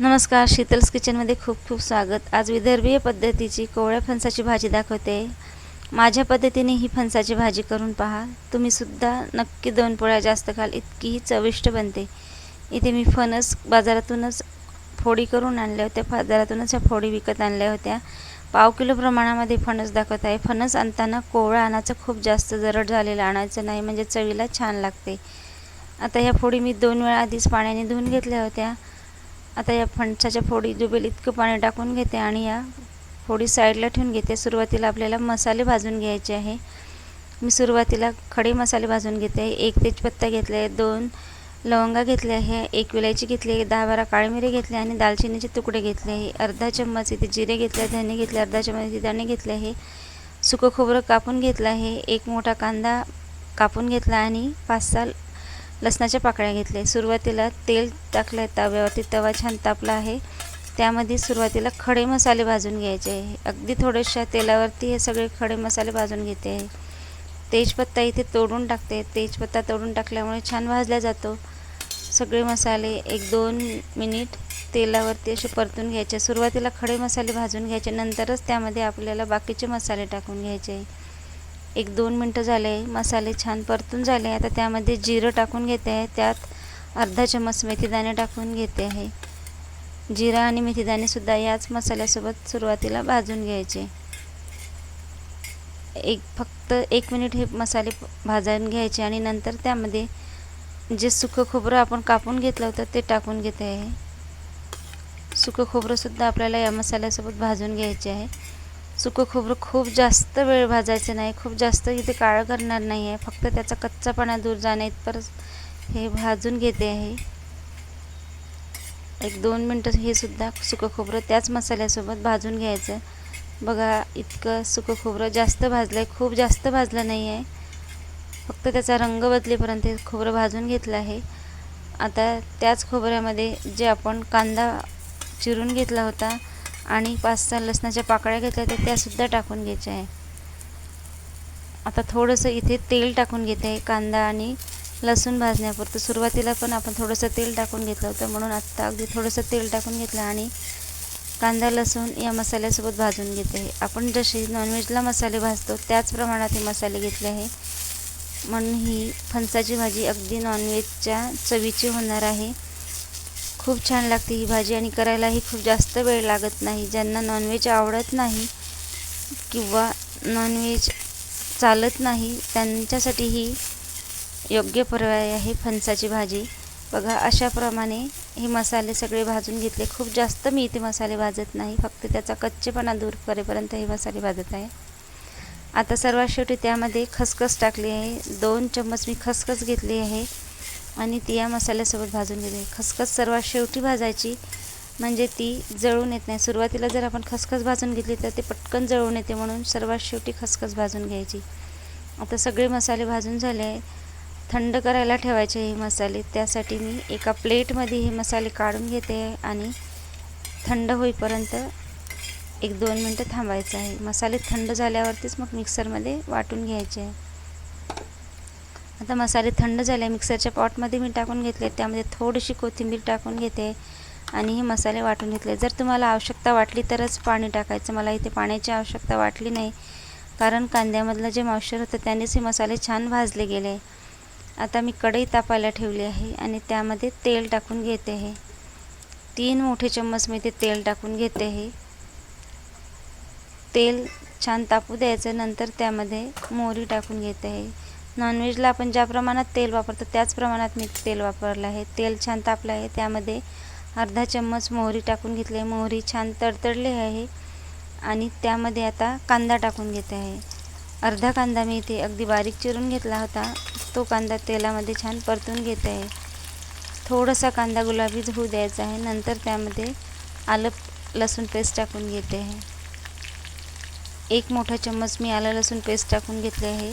नमस्कार शीतल्स किचनमध्ये खूप खूप स्वागत. आज विदर्भीय पद्धतीची कोवळ्या फणसाची भाजी दाखवते. माझ्या पद्धतीने ही फणसाची भाजी करून पहा. तुम्हीसुद्धा नक्की दोन पोळ्या जास्त खाल इतकीही चविष्ट बनते. इथे मी फणस बाजारातूनच फोडी करून आणल्या होत्या. बाजारातूनच ह्या फोडी विकत आणल्या होत्या. पाव किलो प्रमाणामध्ये फणस दाखवत आहे. फणस आणताना कोवळा आणायचं खूप जास्त जरड झालेलं आणायचं नाही म्हणजे चवीला छान लागते. आता ह्या फोडी मी दोन वेळा आधीच पाण्याने धुवून घेतल्या होत्या. आता या फणसाच्या फोडी दुबेल इतकं पाणी टाकून घेते आणि या फोडी साईडला ठेवून घेते. सुरुवातीला आपल्याला मसाले भाजून घ्यायचे आहे. मी सुरुवातीला खडे मसाले भाजून घेते. एक तेजपत्ता घेतला आहे दोन लवंगा घेतले आहे एक विलायची घेतली आहे दहा बारा काळी मिरे घेतले आणि दालचिनीचे तुकडे घेतले आहे. अर्धा चम्मच इथे जिरे घेतले धने घेतले अर्धा चम्मच इथे दाणे घेतले आहे. सुकं खोबरं कापून घेतलं आहे. एक मोठा कांदा कापून घेतला आणि पाच सहा लसणाच्या पाकळ्या घेतल्या. सुरुवातीला तेल टाकलं आहे तव्यावरती. तवा छान तापला आहे. त्यामध्ये सुरुवातीला खडे मसाले भाजून घ्यायचे. आहे अगदी थोड्याशा तेलावरती हे सगळे खडे मसाले भाजून घेते आहे. तेजपत्ता इथे तोडून टाकते. तेजपत्ता तोडून टाकल्यामुळे छान भाजला जातो. सगळे मसाले एक दोन मिनिट तेलावरती असे परतून घ्यायचे. सुरुवातीला खडे मसाले भाजून घ्यायचे. नंतरच त्यामध्ये आपल्याला बाकीचे मसाले टाकून घ्यायचे. आहे एक दोन मिनटं झाले मसाले छान परतून झाले. आता त्यामध्ये जिरं टाकून घेते. आहे त्यात अर्धा चम्मच मेथीदाणे टाकून घेते आहे. जिरा आणि मेथीदाणेसुद्धा याच मसाल्यासोबत सुरुवातीला भाजून घ्यायचे. एक फक्त एक मिनिट हे मसाले भाजून घ्यायचे आणि नंतर त्यामध्ये जे सुकं खोबरं आपण कापून घेतलं होतं ते टाकून घेते आहे. सुकं खोबरंसुद्धा आपल्याला या मसाल्यासोबत भाजून घ्यायचे आहे. सुकं खोबरं खूप जास्त वेळ भाजायचं नाही. खूप जास्त इथे काळं करणार नाही आहे. फक्त त्याचा कच्चापणा दूर जाणे इथपर्यंत हे भाजून घेते आहे. एक दोन मिनटं हे सुद्धा सुकं खोबरं त्याच मसाल्यासोबत भाजून घ्यायचं. बघा इतकं सुकं खोबरं जास्त भाजलं आहे खूप जास्त भाजलं नाही आहे. फक्त त्याचा रंग बदलेपर्यंत खोबरं भाजून घेतलं आहे. आता त्याच खोबऱ्यामध्ये जे आपण कांदा चिरून घेतला होता आणि पाच सहा लसणाच्या पाकळ्या घेतल्या तर त्यासुद्धा टाकून घ्यायच्या आहे. आता थोडंसं इथे तेल टाकून घेते आहे कांदा आणि लसूण भाजण्यापुरतं. सुरुवातीला पण आपण थोडंसं तेल टाकून घेतलं होतं म्हणून आत्ता अगदी थोडंसं तेल टाकून घेतलं आणि कांदा लसूण या मसाल्यासोबत भाजून घेते आहे. आपण जसे नॉनव्हेजला मसाले भाजतो त्याच प्रमाणात हे मसाले घेतले आहे. म्हणून ही फणसाची भाजी अगदी नॉनव्हेजच्या चवीची होणार आहे. खूप छान लागते ही भाजी आणि करायलाही खूप जास्त वेळ लागत नाही. ज्यांना नॉनव्हेज आवडत नाही किंवा नॉनव्हेज चालत नाही त्यांच्यासाठी ही योग्य पर्याय आहे फणसाची भाजी. बघा अशाप्रमाणे हे मसाले सगळे भाजून घेतले. खूप जास्त मी इथे मसाले भाजत नाही. फक्त त्याचा कच्चेपणा दूर करेपर्यंत हे मसाले भाजत आहे. आता सर्वात शेवटी त्यामध्ये खसखस टाकली आहे. दोन चम्मच मी खसखस घेतली आहे. आणि ती या मसाल्यासोबत भाजून घेते. खसखस सर्वात शेवटी भाजायची. म्हणजे ती जळून येत नाही. सुरुवातीला जर आपण खसखस भाजून घेतली तर ते पटकन जळून येते म्हणून सर्वात शेवटी खसखस भाजून घ्यायची. आता सगळे मसाले भाजून झाले. आहे थंड करायला ठेवायचे हे मसाले. त्यासाठी मी एका प्लेटमध्ये हे मसाले काढून घेते आणि थंड होईपर्यंत एक दोन मिनटं थांबायचं आहे. मसाले थंड झाल्यावरतीच मग मिक्सरमध्ये वाटून घ्यायचे. आहे आता मसाले थंड झाले मिक्सरच्या पॉटमध्ये मी टाकून घेतले त्यामध्ये थोडीशी कोथिंबीर टाकून घेते आणि हे मसाले वाटून घेतले. जर तुम्हाला आवश्यकता वाटली तरच पाणी टाकायचं. मला इथे पाण्याची आवश्यकता वाटली नाही कारण कांद्यामधलं जे मॉइश्चर होतं त्यानेच हे मसाले छान भाजले गेले. आता मी कढई तापायला ठेवली आहे आणि त्यामध्ये तेल टाकून घेते आहे तीन मोठे चम्मच मी ते तेल टाकून घेते आहे तेल छान तापू द्यायचं नंतर त्यामध्ये मोहरी टाकून घेते आहे नॉनव्हेजला आपण ज्या प्रमाणात तेल वापरतो त्याच प्रमाणात मी तेल वापरलं आहे. तेल छान तापलं आहे. त्यामध्ये अर्धा चम्मच मोहरी टाकून घेतली आहे. मोहरी छान तडतडली आहे. आणि त्यामध्ये आता कांदा टाकून घेते आहे. अर्धा कांदा मी इथे अगदी बारीक चिरून घेतला होता. तो कांदा तेलामध्ये छान परतून घेत आहे. थोडासा कांदा गुलाबी होऊ द्यायचा आहे. नंतर त्यामध्ये आलं लसूण पेस्ट टाकून घेते आहे. एक मोठा चम्मच मी आलं लसूण पेस्ट टाकून घेतले आहे.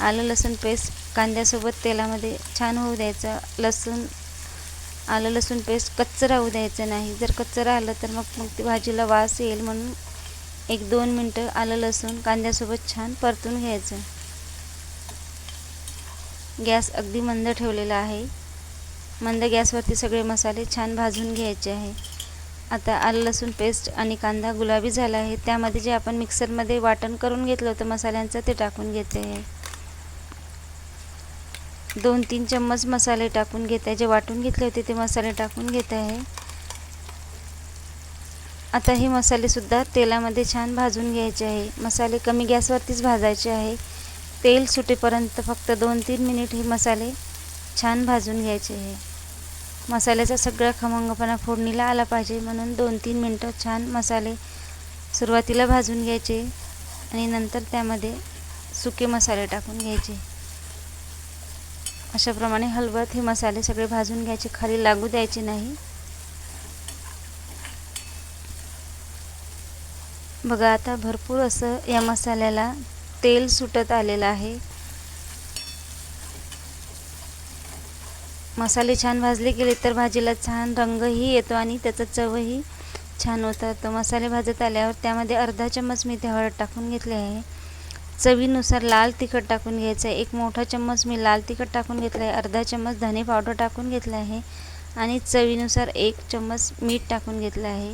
आलं लसूण पेस्ट कांद्यासोबत तेलामध्ये छान होऊ द्यायचं. लसूण आलं लसूण पेस्ट कच्चं राहू द्यायचं नाही. जर कच्चं राहिलं तर मग मग ती भाजीला वास येईल म्हणून एक दोन मिनटं आलं लसूण कांद्यासोबत छान परतून घ्यायचं. गॅस अगदी मंद ठेवलेला आहे. मंद गॅसवरती सगळे मसाले छान भाजून घ्यायचे आहे. आता आलं लसूण पेस्ट आणि कांदा गुलाबी झाला आहे. त्यामध्ये जे आपण मिक्सरमध्ये वाटण करून घेतलं होतं मसाल्यांचं ते टाकून घेते. आहे दोन तीन चम्मच मसाले टाकून घेत आहे जे वाटून घेतले होते ते मसाले टाकून घेत आहे आता हे मसालेसुद्धा तेलामध्ये छान भाजून घ्यायचे आहे. मसाले कमी गॅसवरतीच भाजायचे आहे. तेल सुटेपर्यंत फक्त दोन तीन मिनिट हे मसाले छान भाजून घ्यायचे आहे. मसाल्याचा सगळा खमंगपणा फोडणीला आला पाहिजे. म्हणून दोन तीन मिनटं छान मसाले सुरुवातीला भाजून घ्यायचे आणि नंतर त्यामध्ये सुके मसाले टाकून घ्यायचे. अशाप्रमाणे हलवत हे मसाले सगळे भाजून घ्यायचे. खाली लागू द्यायचे नाही. बघा आता भरपूर असं या मसाल्याला तेल सुटत आलेलं आहे. मसाले छान भाजले गेले तर भाजीला छान रंगही येतो आणि त्याचा चवही छान होतं तर मसाले भाजत आल्यावर त्यामध्ये अर्धा चम्मच मी ते हळद टाकून घेतले आहे. चवीनुसार लाल तिखट टाकून घ्यायचं आहे. एक मोठा चम्मच मी लाल तिखट टाकून घेतलं आहे. अर्धा चम्मच धने पावडर टाकून घेतला आहे. आणि चवीनुसार एक चम्मच मीठ टाकून घेतलं आहे.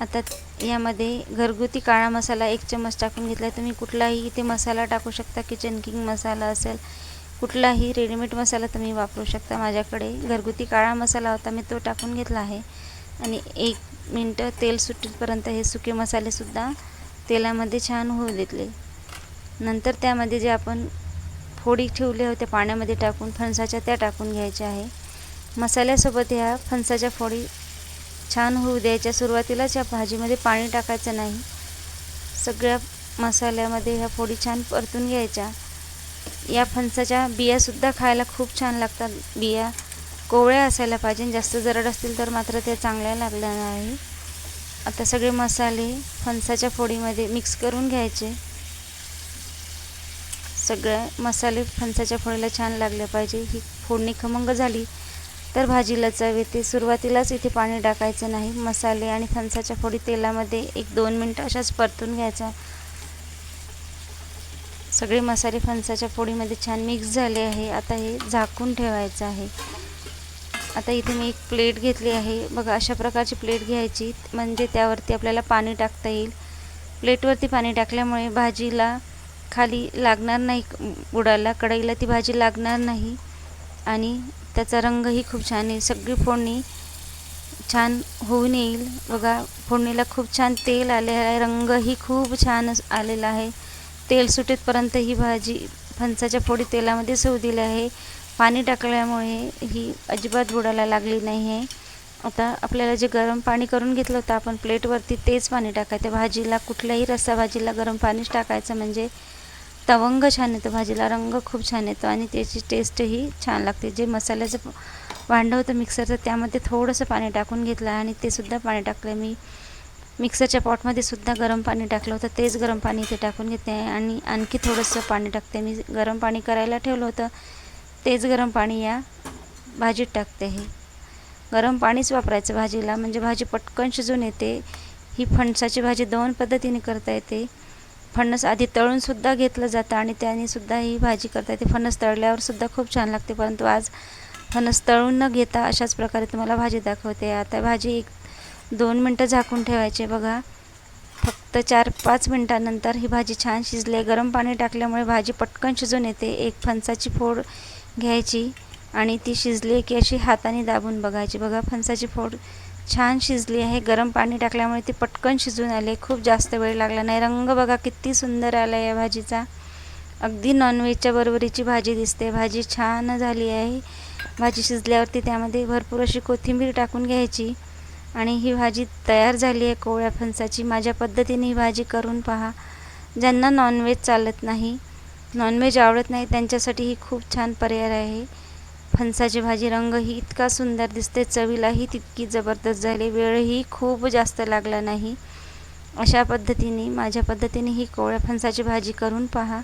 आता यामध्ये घरगुती काळा मसाला एक चम्मच टाकून घेतला आहे. तुम्ही कुठलाही इथे मसाला टाकू शकता किचन किंग मसाला असेल. कुठलाही रेडीमेड मसाला तुम्ही वापरू शकता. माझ्याकडे घरगुती काळा मसाला होता. मी तो टाकून घेतला आहे. आणि एक मिनटं तेल सुटेपर्यंत हे सुके मसालेसुद्धा तेलामध्ये छान होऊ देतले. नंतर त्यामध्ये जे आपण फोडी ठेवल्या होत्या पाण्यामध्ये टाकून फणसाच्या त्या टाकून घ्यायच्या आहे. मसाल्यासोबत ह्या फणसाच्या फोडी छान होऊ द्यायच्या. सुरुवातीलाच या भाजीमध्ये पाणी टाकायचं नाही. सगळ्या मसाल्यामध्ये ह्या फोडी छान परतून घ्यायच्या. या फणसाच्या बियासुद्धा खायला खूप छान लागतात. बिया कोवळ्या असायला पाहिजे. जास्त जरड असतील तर मात्र त्या चांगल्या लागल्या नाही. आता सगळे मसाले फणसाच्या फोडीमध्ये मिक्स करून घ्यायचे. सगळ्या मसाले फणसाच्या फोडीला छान लागले पाहिजे. ही फोडणी खमंग झाली तर भाजीला चव येते. सुरुवातीलाच इथे पाणी टाकायचं नाही. मसाले आणि फणसाच्या फोडी तेलामध्ये एक दोन मिनटं अशाच परतून घ्यायचा सगळे मसाले फणसाच्या फोडीमध्ये छान मिक्स झाले आहे. आता हे झाकून ठेवायचं आहे. आता इथे मी एक प्लेट घेतली आहे. बघा अशा प्रकारची प्लेट घ्यायची. म्हणजे त्यावरती आपल्याला पाणी टाकता येईल. प्लेटवरती पाणी टाकल्यामुळे भाजीला खाली लागणार नाही बुडाला कढईला ती भाजी लागणार नाही. आणि त्याचा रंगही खूप छान आहे. सगळी फोडणी छान होऊन येईल. बघा फोडणीला खूप छान तेल आले आहे. रंगही खूप छान आलेला आहे. तेल सुटेपर्यंत ही भाजी फणसाच्या फोडी तेलामध्ये सव दिली आहे. पाणी टाकल्यामुळे ही अजिबात बुडायला लागली नाही आहे आता आपल्याला जे गरम पाणी करून घेतलं होतं आपण प्लेटवरती तेच पाणी टाकायचं. भाजीला कुठल्याही रस्सा भाजीला गरम पाणीच टाकायचं म्हणजे तवंग छान येतो भाजीला रंग खूप छान येतो आणि त्याची टेस्टही छान लागते. जे मसाल्याचं भांडं होतं मिक्सरचं त्यामध्ये थोडंसं पाणी टाकून घेतलं आणि ते सुद्धा पाणी टाकलं. मी मिक्सरच्या पॉटमध्ये सुद्धा गरम पाणी टाकलं होतं तेच गरम पाणी इथे टाकून घेते आणि आणखी थोडंसं पाणी टाकते. मी गरम पाणी करायला ठेवलं होतं तेच गरम पाणी या भाजीत टाकते हे. गरम पाणीच वापरायचं भाजीला म्हणजे भाजी पटकन शिजून येते. ही फणसाची भाजी दोन पद्धतीने करता येते. फणस आधी तळूनसुद्धा घेतलं जातं आणि त्यानेसुद्धा ही भाजी करता येते फणस तळल्यावरसुद्धा खूप छान लागते. परंतु आज फणस तळून न घेता अशाच प्रकारे तुम्हाला भाजी दाखवते. आता भाजी एक दोन मिनटं झाकून ठेवायचे बघा. फक्त चार पाच मिनटानंतर ही भाजी छान शिजली. गरम पाणी टाकल्यामुळे भाजी पटकन शिजून येते. एक फणसाची फोड घ्यायची आणि ती शिजली की अशी हाताने दाबून बघायची. बघा फणसाची फोड छान शिजली आहे. गरम पाणी टाकल्यामुळे ती पटकन शिजून आले खूप जास्त वेळ लागला नाही. रंग बघा किती सुंदर आला या भाजीचा. अगदी नॉनव्हेजच्या बरोबरीची भाजी दिसते. भाजी छान झाली आहे. भाजी शिजल्यावरती त्यामध्ये भरपूर अशी कोथिंबीर टाकून घ्यायची. आणि ही भाजी तयार झाली आहे कोवळ्या फणसाची. माझ्या पद्धतीने ही भाजी करून पहा. ज्यांना नॉनव्हेज चालत नाही नॉनव्हेज आवडत नाही त्यांच्यासाठी ही खूप छान पर्याय आहे. फणसाची भाजी रंगही इतका सुंदर दिसते चवीलाही तितकी जबरदस्त झाली वेळही खूप जास्त लागला नाही. अशा पद्धतीने माझ्या पद्धतीने ही कोवळ्या फणसाची भाजी करून पहा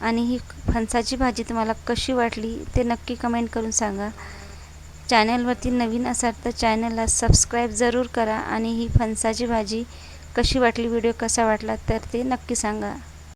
आणि ही फणसाची भाजी तुम्हाला कशी वाटली ते नक्की कमेंट करून सांगा. चॅनलवरती नवीन असाल तर चॅनलला सबस्क्राईब जरूर करा आणि ही फणसाची भाजी कशी वाटली व्हिडिओ कसा वाटला तर ते नक्की सांगा.